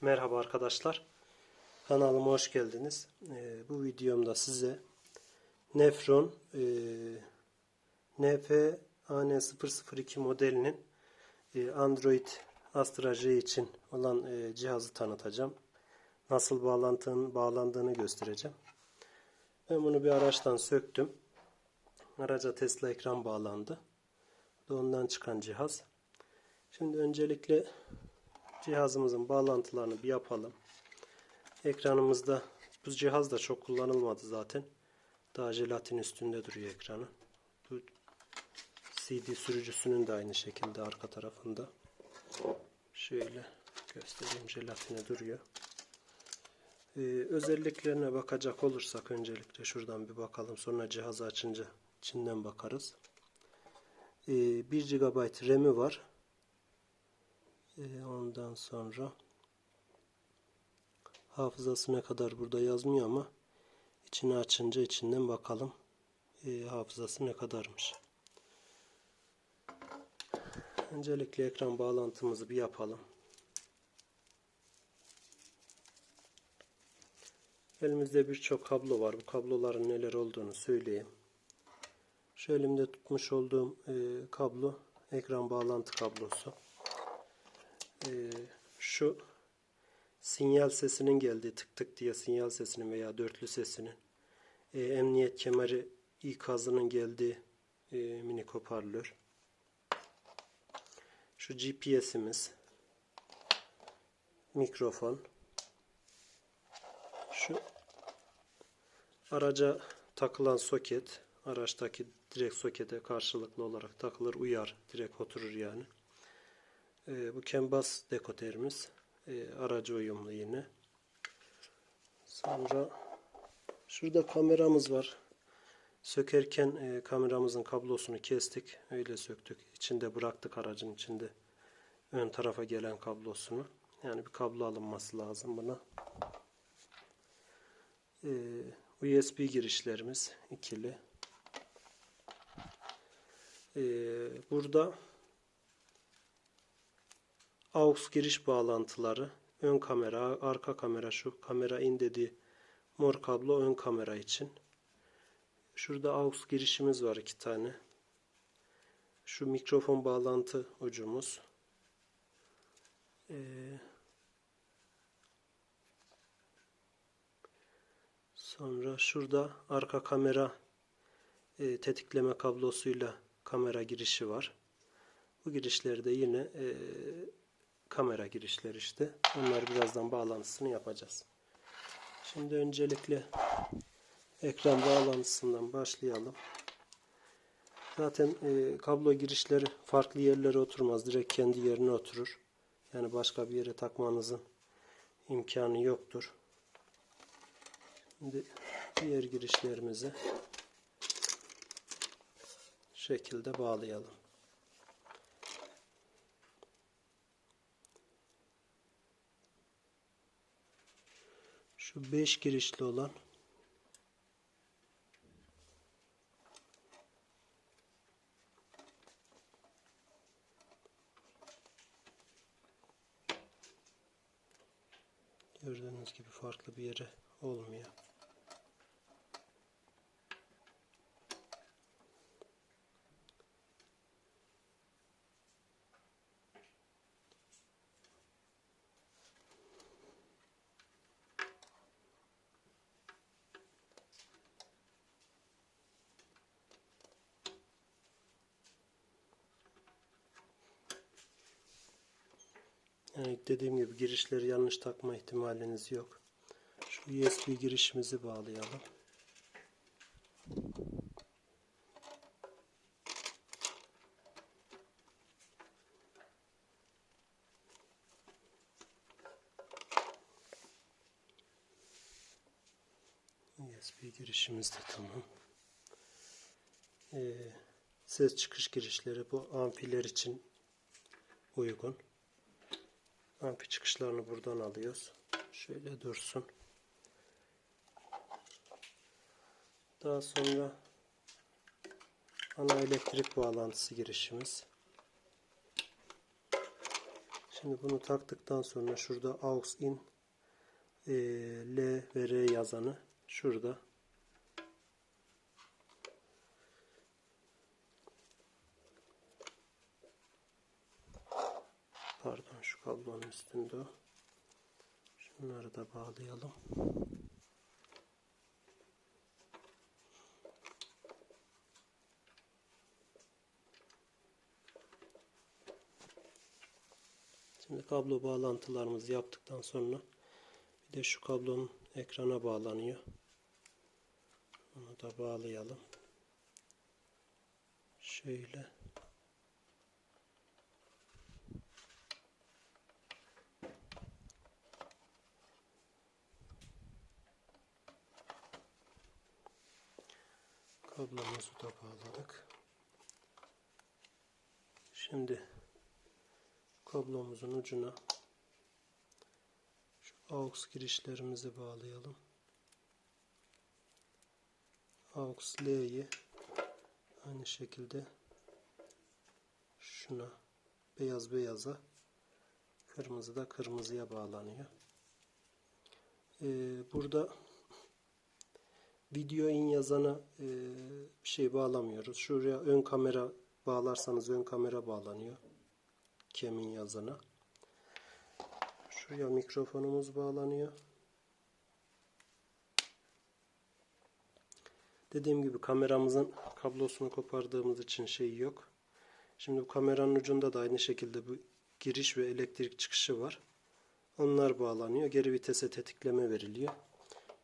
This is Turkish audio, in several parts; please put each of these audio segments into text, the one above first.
Merhaba arkadaşlar. Kanalıma hoş geldiniz. Ee, bu videomda size Nefron e, NF-AN002 modelinin e, Android Astra J için olan e, cihazı tanıtacağım. Nasıl bağlantının bağlandığını göstereceğim. Ben bunu bir araçtan söktüm. Araca Tesla ekran bağlandı. Ondan çıkan cihaz. Şimdi öncelikle cihazımızın bağlantılarını bir yapalım. Ekranımızda bu cihaz da çok kullanılmadı zaten. Daha jelatin üstünde duruyor ekranı. Bu CD sürücüsünün de aynı şekilde arka tarafında. Şöyle göstereyim jelatine duruyor. Ee, özelliklerine bakacak olursak öncelikle şuradan bir bakalım. Sonra cihazı açınca içinden bakarız. Ee, 1 GB RAM'i var. Ee, ondan sonra hafızası ne kadar burada yazmıyor ama içini açınca içinden bakalım ee, hafızası ne kadarmış. Öncelikle ekran bağlantımızı bir yapalım. Elimizde birçok kablo var. Bu kabloların neler olduğunu söyleyeyim. Şu elimde tutmuş olduğum e, kablo ekran bağlantı kablosu. E, şu sinyal sesinin geldiği tık tık diye sinyal sesinin veya dörtlü sesinin e, emniyet kemeri ikazının geldiği e, mini hoparlör. Şu GPS'imiz mikrofon şu araca takılan soket araçtaki direkt sokete karşılıklı olarak takılır uyar direkt oturur yani e, bu kembas dekoderimiz. E, araca uyumlu yine. Sonra şurada kameramız var. Sökerken e, kameramızın kablosunu kestik. Öyle söktük. İçinde bıraktık aracın içinde. Ön tarafa gelen kablosunu. Yani bir kablo alınması lazım buna. E, USB girişlerimiz ikili. E, burada AUX giriş bağlantıları ön kamera arka kamera şu kamera in dediği mor kablo ön kamera için Şurada AUX girişimiz var iki tane. Şu mikrofon bağlantı ucumuz. Ee, sonra şurada arka kamera e, tetikleme kablosuyla kamera girişi var. Bu girişleri yine e, kamera girişleri işte. Onlar birazdan bağlantısını yapacağız. Şimdi öncelikle ekran bağlantısından başlayalım. Zaten e, kablo girişleri farklı yerlere oturmaz. Direkt kendi yerine oturur. Yani başka bir yere takmanızın imkanı yoktur. Şimdi diğer girişlerimizi şekilde bağlayalım. Şu 5 girişli olan Gördüğünüz gibi farklı bir yere olmuyor. Yani dediğim gibi girişleri yanlış takma ihtimaliniz yok. Şu USB girişimizi bağlayalım. USB girişimiz de tamam. Ee, ses çıkış girişleri bu amfiler için uygun. Amfi çıkışlarını buradan alıyoruz. Şöyle dursun. Daha sonra ana elektrik bağlantısı girişimiz. Şimdi bunu taktıktan sonra şurada aux in e, L ve R yazanı şurada pardon şu kablonun üstünde. Şunları da bağlayalım. Şimdi kablo bağlantılarımızı yaptıktan sonra bir de şu kablonun ekrana bağlanıyor. Onu da bağlayalım. Şöyle. Kablomuzu da bağladık. Şimdi kablomuzun ucuna şu aux girişlerimizi bağlayalım. Aux L'yi aynı şekilde şuna beyaz beyaza kırmızı da kırmızıya bağlanıyor. Ee, burada video in yazana e, bir şey bağlamıyoruz. Şuraya ön kamera bağlarsanız ön kamera bağlanıyor. Kemin yazana. Şuraya mikrofonumuz bağlanıyor. Dediğim gibi kameramızın kablosunu kopardığımız için şey yok. Şimdi bu kameranın ucunda da aynı şekilde bu giriş ve elektrik çıkışı var. Onlar bağlanıyor. Geri vitese tetikleme veriliyor.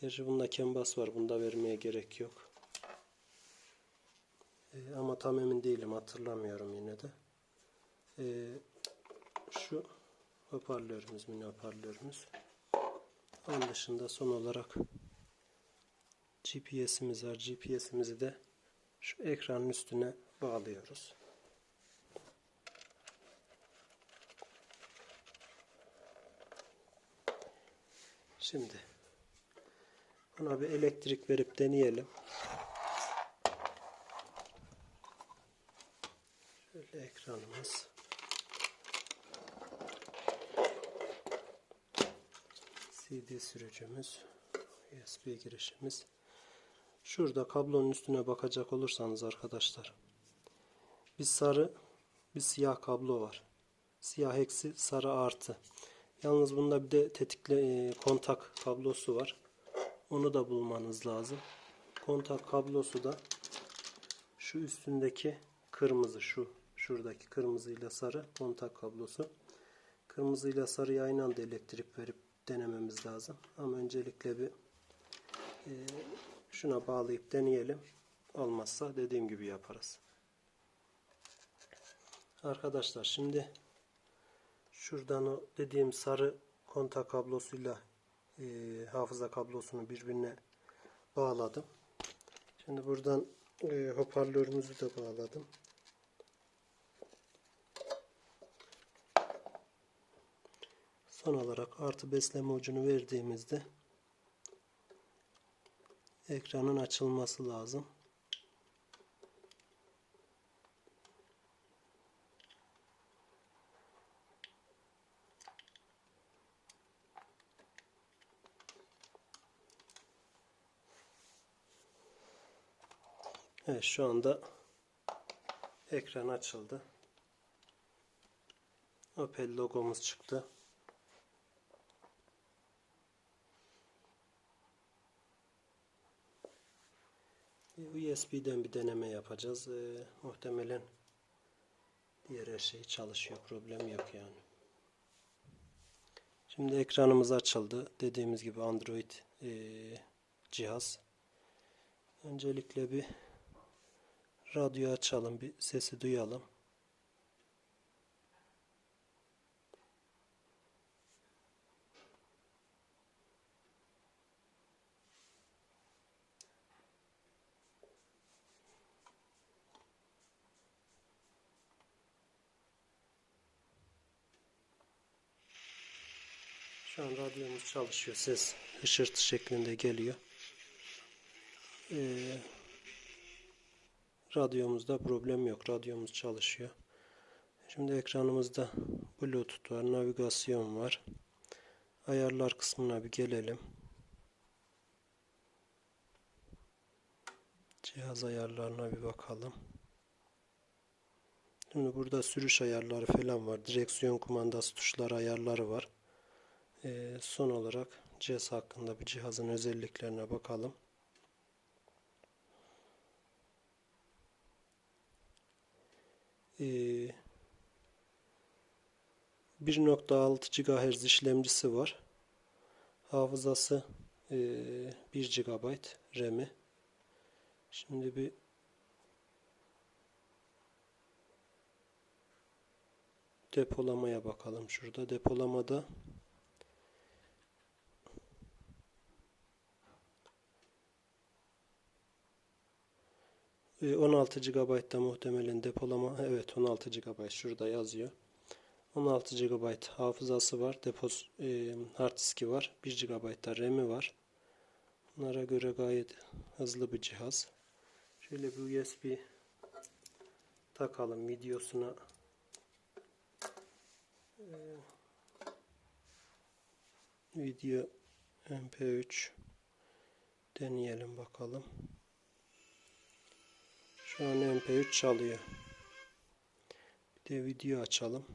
Gerçi bunda kembas var. Bunda vermeye gerek yok. Ee, ama tam emin değilim. Hatırlamıyorum yine de. Ee, şu hoparlörümüz, mini hoparlörümüz. Onun dışında son olarak GPS'imiz var. GPS'imizi de şu ekranın üstüne bağlıyoruz. Şimdi buna bir elektrik verip deneyelim. Şöyle ekranımız. CD sürücümüz. USB girişimiz. Şurada kablonun üstüne bakacak olursanız arkadaşlar. Bir sarı, bir siyah kablo var. Siyah eksi, sarı artı. Yalnız bunda bir de tetikle e, kontak kablosu var. Onu da bulmanız lazım. Kontak kablosu da şu üstündeki kırmızı şu şuradaki kırmızıyla sarı kontak kablosu. Kırmızıyla sarıya aynı anda elektrik verip denememiz lazım. Ama öncelikle bir e, şuna bağlayıp deneyelim. Olmazsa dediğim gibi yaparız. Arkadaşlar şimdi şuradan o dediğim sarı kontak kablosuyla e, hafıza kablosunu birbirine bağladım. Şimdi buradan e, hoparlörümüzü de bağladım. Son olarak artı besleme ucunu verdiğimizde ekranın açılması lazım. Evet şu anda ekran açıldı. Opel logomuz çıktı. USB'den bir deneme yapacağız. Ee, muhtemelen diğer her şey çalışıyor. Problem yok yani. Şimdi ekranımız açıldı. Dediğimiz gibi Android e, cihaz. Öncelikle bir radyo açalım. Bir sesi duyalım. Şu an radyomuz çalışıyor. Ses hışırtı şeklinde geliyor. Ee, radyomuzda problem yok. Radyomuz çalışıyor. Şimdi ekranımızda Bluetooth var, navigasyon var. Ayarlar kısmına bir gelelim. Cihaz ayarlarına bir bakalım. Şimdi burada sürüş ayarları falan var. Direksiyon kumandası tuşları ayarları var. Ee, son olarak cihaz hakkında bir cihazın özelliklerine bakalım. 1.6 GHz işlemcisi var. Hafızası ee, 1 GB RAM'i. Şimdi bir depolamaya bakalım. Şurada depolamada e, 16 GB'da muhtemelen depolama evet 16 GB şurada yazıyor. 16 GB hafızası var. Depos e, hard diski var. 1 GB da RAM'i var. Bunlara göre gayet hızlı bir cihaz. Şöyle bir USB takalım videosuna. Ee, video mp3 deneyelim bakalım. Şu an mp3 çalıyor. Bir de video açalım.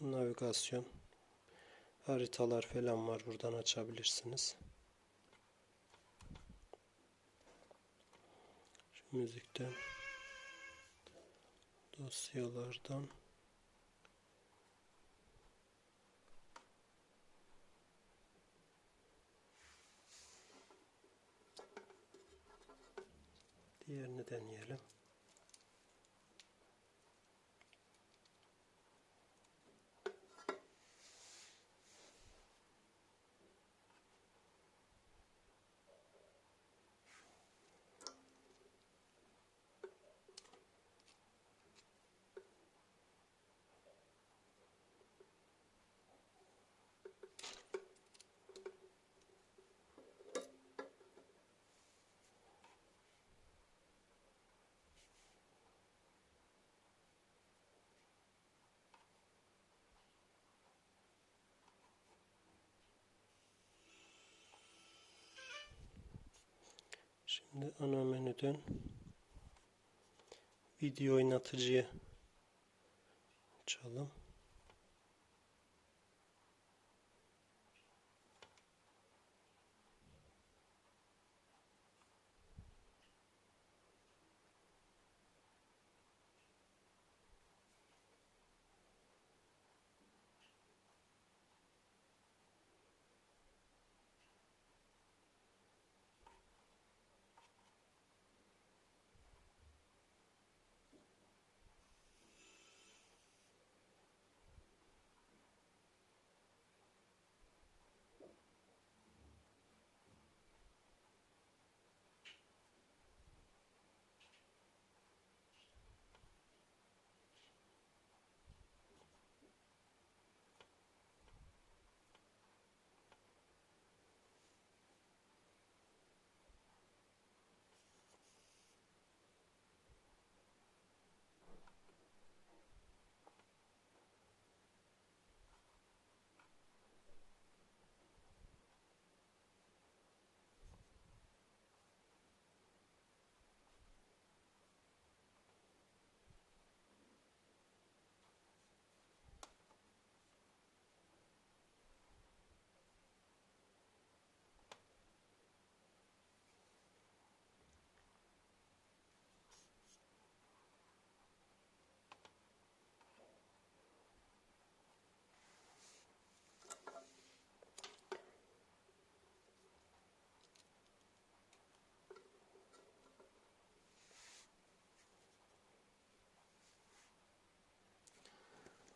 Navigasyon haritalar falan var. Buradan açabilirsiniz. Şu müzikten dosyalardan de gjerne den gjelder. Şimdi ana menüden video oynatıcıyı açalım.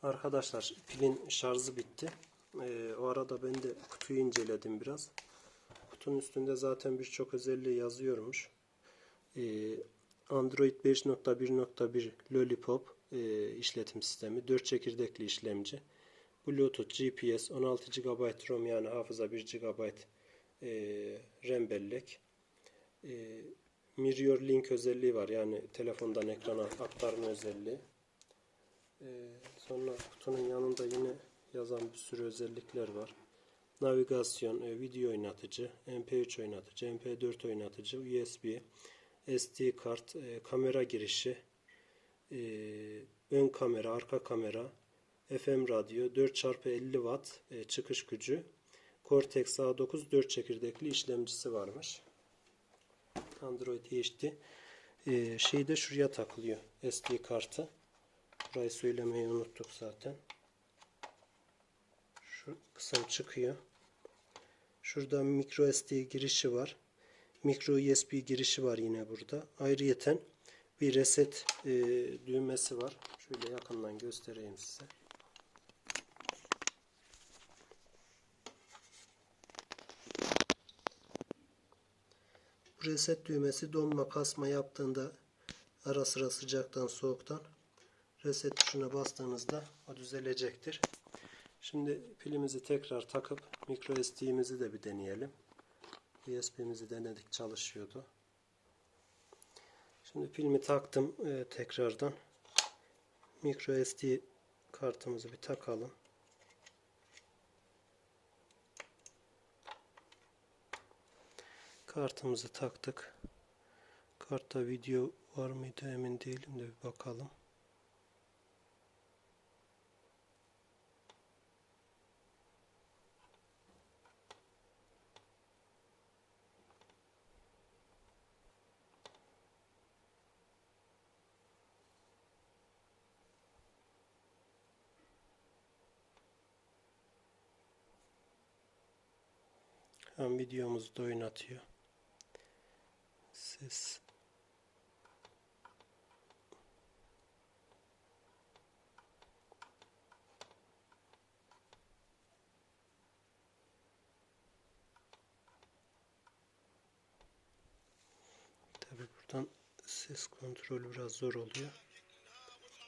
Arkadaşlar pilin şarjı bitti. Ee, o arada ben de kutuyu inceledim biraz. Kutunun üstünde zaten birçok özelliği yazıyormuş. Ee, Android 5.1.1 Lollipop e, işletim sistemi, 4 çekirdekli işlemci, Bluetooth, GPS, 16 GB ROM yani hafıza 1 GB e, RAM bellek, e, Mirror Link özelliği var. Yani telefondan ekrana aktarma özelliği. Ee, sonra kutunun yanında yine yazan bir sürü özellikler var. Navigasyon, e, video oynatıcı, MP3 oynatıcı, MP4 oynatıcı, USB, SD kart, e, kamera girişi, e, ön kamera, arka kamera, FM radyo, 4x50 watt çıkış gücü, Cortex A9 4 çekirdekli işlemcisi varmış. Android HD. E, şey de şuraya takılıyor. SD kartı. Burayı söylemeyi unuttuk zaten. Şu kısım çıkıyor. Şurada micro SD girişi var. Micro USB girişi var yine burada. Ayrıyeten bir reset e, düğmesi var. Şöyle yakından göstereyim size. Bu reset düğmesi donma kasma yaptığında ara sıra sıcaktan soğuktan reset tuşuna bastığınızda o düzelecektir. Şimdi pilimizi tekrar takıp micro SD'mizi de bir deneyelim. USB'mizi denedik çalışıyordu. Şimdi pilimi taktım e, tekrardan. Micro SD kartımızı bir takalım. Kartımızı taktık. Kartta video var mıydı emin değilim de bir bakalım. Hem videomuzu da oynatıyor. Ses. Tabi buradan ses kontrolü biraz zor oluyor.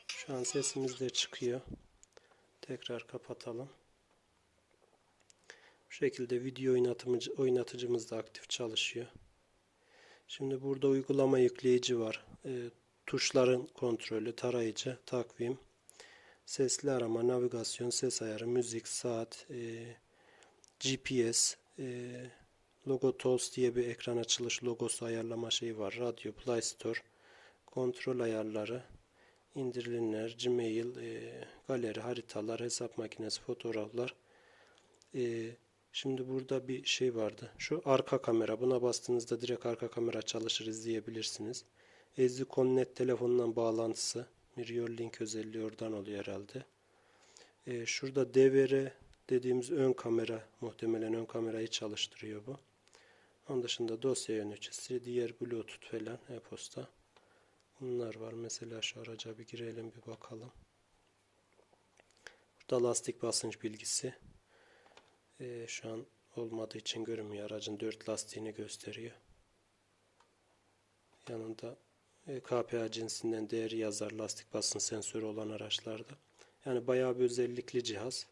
Şu an sesimiz de çıkıyor. Tekrar kapatalım. Şekilde video oynatıcımız da aktif çalışıyor. Şimdi burada uygulama yükleyici var. E, tuşların kontrolü, tarayıcı, takvim, sesli arama, navigasyon, ses ayarı, müzik, saat, e, GPS, e, Logo Tools diye bir ekran açılış logosu ayarlama şeyi var. Radyo, Play Store, kontrol ayarları, indirilenler, Gmail, e, galeri, haritalar, hesap makinesi, fotoğraflar, e, Şimdi burada bir şey vardı. Şu arka kamera. Buna bastığınızda direkt arka kamera çalışır izleyebilirsiniz. Ezdi Connect telefonundan bağlantısı. Mirror Link özelliği oradan oluyor herhalde. Ee, şurada DVR dediğimiz ön kamera. Muhtemelen ön kamerayı çalıştırıyor bu. Onun dışında dosya yöneticisi, diğer Bluetooth falan, e-posta. Bunlar var. Mesela şu araca bir girelim bir bakalım. Burada lastik basınç bilgisi. Ee, şu an olmadığı için görünmüyor. Aracın dört lastiğini gösteriyor. Yanında e, KPA cinsinden değeri yazar lastik basın sensörü olan araçlarda. Yani bayağı bir özellikli cihaz.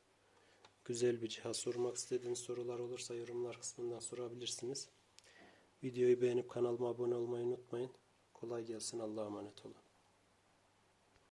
Güzel bir cihaz. Sormak istediğiniz sorular olursa yorumlar kısmından sorabilirsiniz. Videoyu beğenip kanalıma abone olmayı unutmayın. Kolay gelsin. Allah'a emanet olun.